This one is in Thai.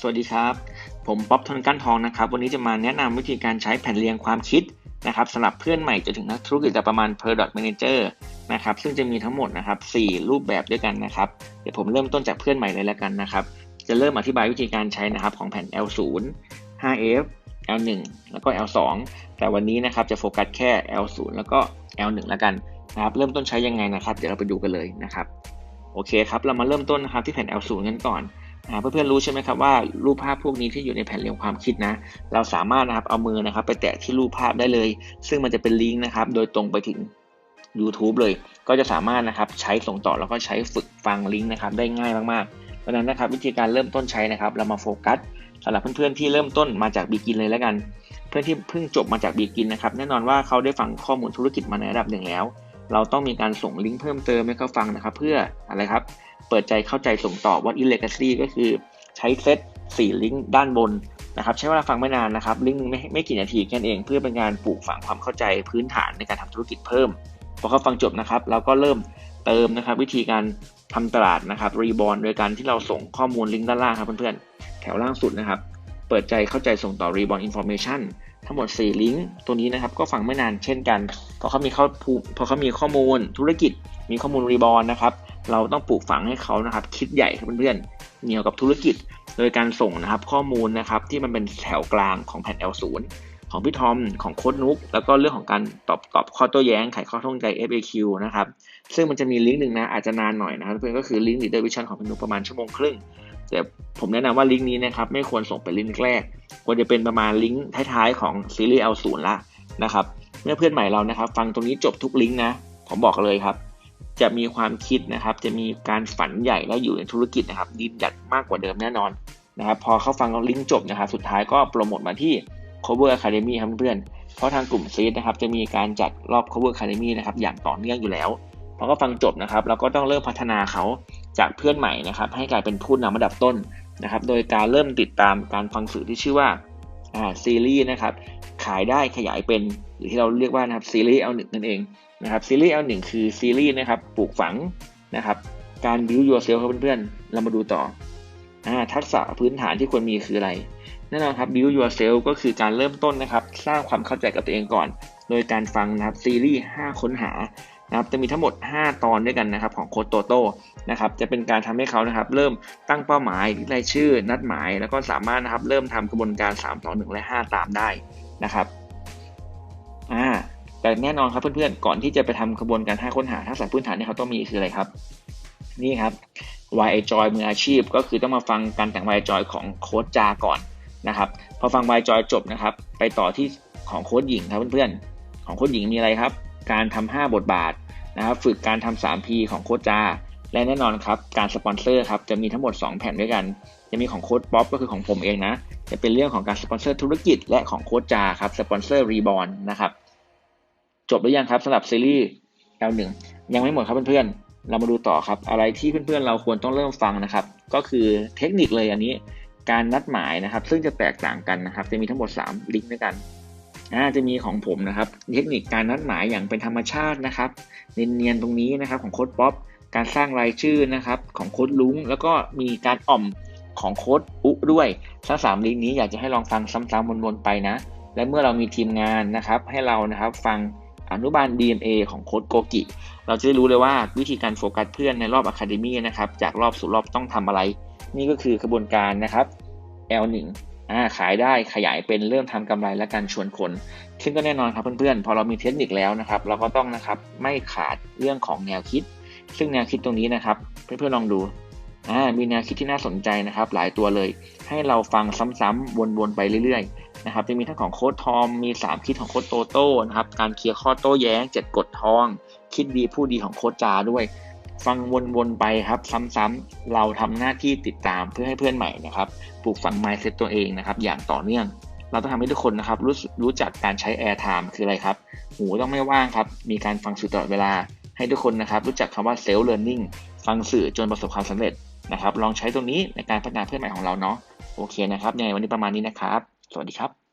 สวัสดีครับ ผมป๊อบทนกั้นทองนะครับ วันนี้จะมาแนะนำวิธีการใช้แผ่นเรียงความคิดนะครับสำหรับเพื่อนใหม่จนถึงนักธุรกิจระประมาณ Product Manager นะครับ ซึ่งจะมีทั้งหมดนะครับ4รูปแบบด้วยกันนะครับ เดี๋ยวผมเริ่มต้นจากเพื่อนใหม่เลยแล้วกันนะครับ จะเริ่มอธิบายวิธีการใช้นะครับของแผ่น L0 5F L1 แล้วก็ L2 แต่วันนี้นะครับจะโฟกัสแค่ L0 แล้วก็ L1 แล้วกันนะครับ เริ่มต้นใช้ยังไงนะครับ เดี๋ยวเราไปดูกันเลยนะครับ โอเคครับ เรามาเริ่มต้นนะครับที่แผ่น L0 กันก่อน เพื่อนๆรู้ใช่ไหมครับว่ารูปภาพพวกนี้ที่อยู่ในแผ่นเรียงความคิดนะ เราสามารถนะครับเอามือนะครับ ไปแตะที่รูปภาพได้เลย ซึ่งมันจะเป็นลิงก์นะครับ โดยตรงไปถึง YouTube เลย ก็จะสามารถนะครับใช้ส่งต่อแล้วก็ใช้ฝึกฟังลิงก์นะครับ ได้ง่ายมากๆเพราะนั้นนะครับวิธีการเริ่มต้นใช้นะครับ เรามาโฟกัสสำหรับเพื่อนๆที่เริ่มต้นมาจากบีกินเลยแล้วกัน เพื่อนที่เพิ่งจบมาจากบีกินนะครับแน่นอนว่าเขาได้ฟังข้อมูลธุรกิจมาในระดับหนึ่งแล้ว เราต้องมีการส่งลิงก์เพิ่มเติมให้เขาฟังนะครับ เพื่ออะไรครับ เปิดใจเข้าใจส่งต่อว่า in legacy ก็คือใช้เซต4ลิงก์ด้านบนนะครับ ใช้เวลาฟังไม่นานนะครับ ลิงก์ไม่ไม่กี่นาทีแค่นั้นเอง เพื่อเป็นการปลูกฝังความเข้าใจพื้นฐานในการทำธุรกิจเพิ่มพอเขาฟังจบนะครับ เราก็เริ่มเติมนะครับ วิธีการทำตลาดนะครับรีบอลโดยการที่เราส่งข้อมูลลิงก์ด้านล่างครับเพื่อนๆแถวล่างสุดนะครับ เปิดใจเข้าใจส่งต่อรีบอลอินโฟเมชันทั้งหมด 4 ลิงก์ตัวนี้นะครับก็ฟังไม่นานเช่นกันพอเขามีข้อพอเขามีข้อมูลธุรกิจ มีข้อมูลรีบอลนะครับเราต้องปลูกฝังให้เขานะครับคิดใหญ่ครับเพื่อนๆเหนี่ยวกับธุรกิจ โดยการส่งนะครับข้อมูลนะครับที่มันเป็นแถวกลางของแผ่น L0 ของพี่ทอมของโค้ดนุก แล้วก็เรื่องของการตอบตอบข้อโต้แย้งไขข้อท่องใจ FAQ นะครับ ซึ่งมันจะมีลิงก์หนึ่งนะอาจจะนานหน่อยนะครับเพื่อนก็คือลิงก์ Leader Vision ของพี่นุกประมาณชั่วโมงครึ่ง แต่ผมแนะนำว่าลิงก์นี้นะครับไม่ควรส่งเป็นลิงก์แรก ควรจะเป็นประมาณลิงก์ท้ายๆของซีรีส์ L0 ละนะครับเมื่อเพื่อนใหม่เรานะครับ ฟังตรงนี้จบทุกลิงก์นะผมบอกเลยครับ จะมีความคิดนะครับ จะมีการฝันใหญ่และอยู่ในธุรกิจนะครับดีดัดมากกว่าเดิมแน่นอนนะครับ พอเขาฟังลิงก์จบนะครับ สุดท้ายก็โปรโมทมาที่ Cover Academy ครับเพื่อนเพราะทางกลุ่มซีดนะครับจะมีการจัดรอบ Cover Academy นะครับอย่างต่อเนื่องอยู่แล้วพอเขาฟังจบนะครับเราก็ต้องเริ่มพัฒนาเขาจากเพื่อนใหม่นะครับให้กลายเป็นผู้นำระดับต้นนะครับโดยการเริ่มติดตามการฟังสื่อที่ชื่อว่าซีรีส์นะครับขายได้ขยายเป็นหรือที่เราเรียกว่านะครับซีรีส์ L1 นั่นเองนะครับซีรีส์ L1 คือซีรีส์นะครับปลูกฝังนะครับการ build yourself ครับเพื่อนๆเรามาดูต่อ ทักษะพื้นฐานที่ควรมีคืออะไรแน่นอนครับ build yourself ก็คือการเริ่มต้นนะครับ สร้างความเข้าใจกับตัวเองก่อน โดยการฟังนะครับซีรีส์5ค้นหานะครับจะมีทั้งหมด 5 ตอนด้วยกันนะครับของโค้ดโตโต้นะครับจะเป็นการทำให้เขานะครับเริ่มตั้งเป้าหมายรายชื่อ นัดหมาย แล้วก็สามารถนะครับเริ่มทำกระบวนการ 3 2 1 และ 5 ตามได้นะครับอ่าแต่แน่นอนครับเพื่อนๆก่อนที่จะไปทำกระบวนการห้าค้นหาทักษะพื้นฐานที่เขาต้องมีคืออะไรครับ นี่ครับ y joy มืออาชีพ ก็คือต้องมาฟังการแต่ง y joy ของโค้ดจาก่อนนะครับพอฟัง y joy จบนะครับ ไปต่อที่ของโค้ดหญิงครับเพื่อนๆ ของโค้ดหญิงมีอะไรครับ การทำ5บทบาทนะครับ ฝึกการทำ 3P ของโค้ดจา และแน่นอนครับ การสปอนเซอร์ครับ จะมีทั้งหมด 2 แผ่นด้วยกัน จะมีของโค้ดป๊อปก็คือของผมเองนะ จะเป็นเรื่องของการสปอนเซอร์ธุรกิจ และของโค้ดจาครับ สปอนเซอร์รีบอลนะครับ จบหรือยังครับสำหรับซีรีส์ L1 ยังไม่หมดครับเพื่อนๆ เรามาดูต่อครับ อะไรที่เพื่อนๆเราควรต้องเริ่มฟังนะครับ ก็คือเทคนิคเลยอันนี้ การนัดหมายนะครับ ซึ่งจะแตกต่างกันนะครับ จะมีทั้งหมด 3 ลิงก์ด้วยกันอาจะมีของผมนะครับ เทคนิคการนัดหมายอย่างเป็นธรรมชาตินะครับเนียนๆตรงนี้นะครับของโค้ดป๊อปการสร้างรายชื่อนะครับของโค้ดลุงแล้วก็มีการอ่อมของโค้ดอุด้วยทั้งสามลิงก์นี้อยากจะให้ลองฟังซ้ำๆวนๆไปนะ และเมื่อเรามีทีมงานนะครับ ให้เรานะครับฟัง อนุบาล DNA ของโค้ดโกกิ เราจะได้รู้เลยว่าวิธีการโฟกัสเพื่อนในรอบอะคาเดมี่นะครับจากรอบสู่รอบต้องทำอะไร นี่ก็คือกระบวนการนะครับ L1 อ่าขายได้ขยายเป็นเริ่มทำกำไรและการชวนคน ซึ่งก็แน่นอนครับเพื่อนๆ พอเรามีเทคนิคแล้วนะครับ เราก็ต้องนะครับไม่ขาดเรื่องของแนวคิด ซึ่งแนวคิดตรงนี้นะครับ เพื่อนๆลองดูอ่ามีแนวคิดที่น่าสนใจนะครับ หลายตัวเลย ให้เราฟังซ้ำๆวนๆไปเรื่อยๆ นะครับจะมีทั้งของโค้ดทอมมี 3 คิดของโค้ดโตโต้นะครับการเคลียร์ข้อโต้แย้ง 7 กฎทอง คิดดีผู้ดีของโค้ดจาด้วย ฟังวนๆไปครับซ้ำๆเราทำหน้าที่ติดตามเพื่อให้เพื่อนใหม่นะครับปลูกฝัง mindset ตัวเองนะครับอย่างต่อเนื่อง เราต้องทำให้ทุกคนนะครับรู้รู้จักการใช้ air time คืออะไรครับ หูต้องไม่ว่างครับมีการฟังสื่อตลอดเวลา ให้ทุกคนนะครับรู้จักคำว่า self learning ฟังสื่อจนประสบความสำเร็จนะครับลองใช้ตรงนี้ในการพัฒนาเพื่อนใหม่ของเราเนาะโอเคนะครับในวันนี้ประมาณนี้นะครับ สวัสดีครับ